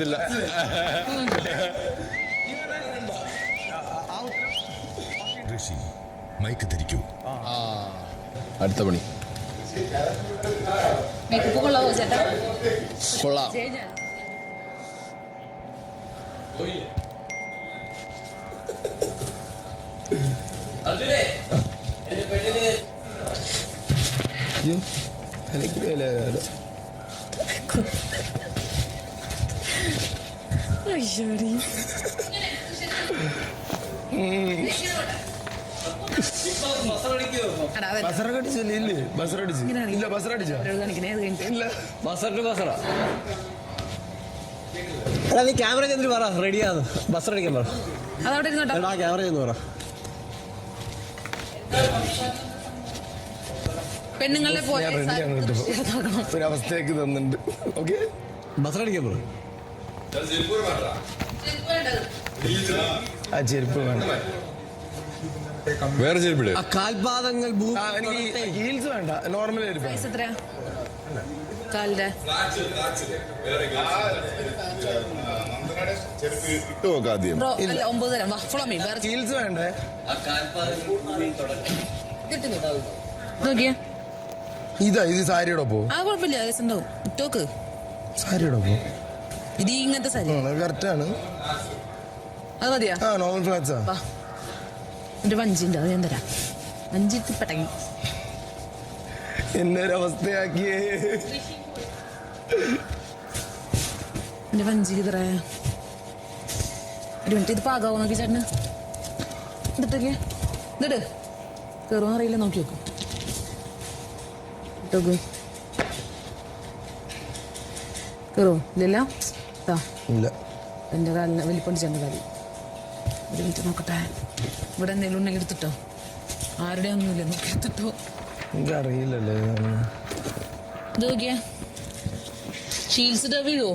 ഇതില്ല ഋഷി മൈക്ക് ധരിക്കൂ. അടുത്ത പണി. കൊള്ളാം. അയ്യോ ചേച്ചാ അയ്യോടി. ബസറടിച്ചില്ല ഇല്ലേ ബസറടിച്ച് ബസറടിച്ച ബസറ എടാ നീ ക്യാമറ ചെന്നിട്ട് പറ റെഡിയാന്ന്. ബസ് അടിക്കാൻ പറ. എടാ ക്യാമറ ചെന്ന് പറ. പെണ്ണുങ്ങളെ പോലെ ഒരവസ്ഥയൊക്കെ തന്നിട്ടുണ്ട്. ഓക്കെ? ബസ് അടിക്കാൻ പറ. ആ ചെരുപ്പ് വേണ്ട. വേറെ ചെരുപ്പിട് കാൽപാദങ്ങൾ എനിക്ക് ഹീൽസ് വേണ്ട. നോർമൽ ചെരുപ്പ് കാലിന്റെ. ഇട്ട് നോക്കാം ആദ്യം ഒമ്പത് തരാം. വേറെ ഹീൽസ് വേണ്ടേ. ഇതിട്ട് നോക്കിയേ. ഇതാ ഇത് സാരിയുടെ ഒപ്പോ. ആ കുഴപ്പമില്ല. കേസ് ഉണ്ടാവും. ഇട്ടോക്ക് സാരിയുടെ ഒപ്പോ. ഇത് ഇങ്ങനത്തെ സാരി കറക്റ്റ് ആണ്. അത് മതിയാ? ആ നോർമൽ ഫ്ലാറ്റ്സാ എന്റെ വഞ്ചിണ്ട് അത് ഞാൻ തരാം. വഞ്ചിട്ട് പെട്ടങ്ങി. എന്നെ ഒരു അവസ്ഥയാക്കിയേ. എന്റെ വഞ്ചിക്ക് ഇത്ര ഒരു മിനിറ്റ് ഇത് പാകാവോ നോക്കി ചേട്ടന്? അറിയില്ല നോക്കി നോക്കും. ഇട്ടോക്ക്. കയറുമോ ഇല്ലല്ലോ? ഇല്ല. എന്റെ കാലിന് വലിപ്പണ്ടിച്ചെന്റെ കാലി ഒരു മിനിറ്റ് നോക്കട്ടെ. ഇവിടെ എന്തെങ്കിലും ഉണ്ടെങ്കിൽ എടുത്തിട്ടോ. ആരുടെ ഒന്നുമില്ല. നോക്കി എടുത്തിട്ടോ. എനിക്കറിയില്ലല്ലേ ഇത് നോക്കിയേ. ഷീൽസ് വീഴുവോ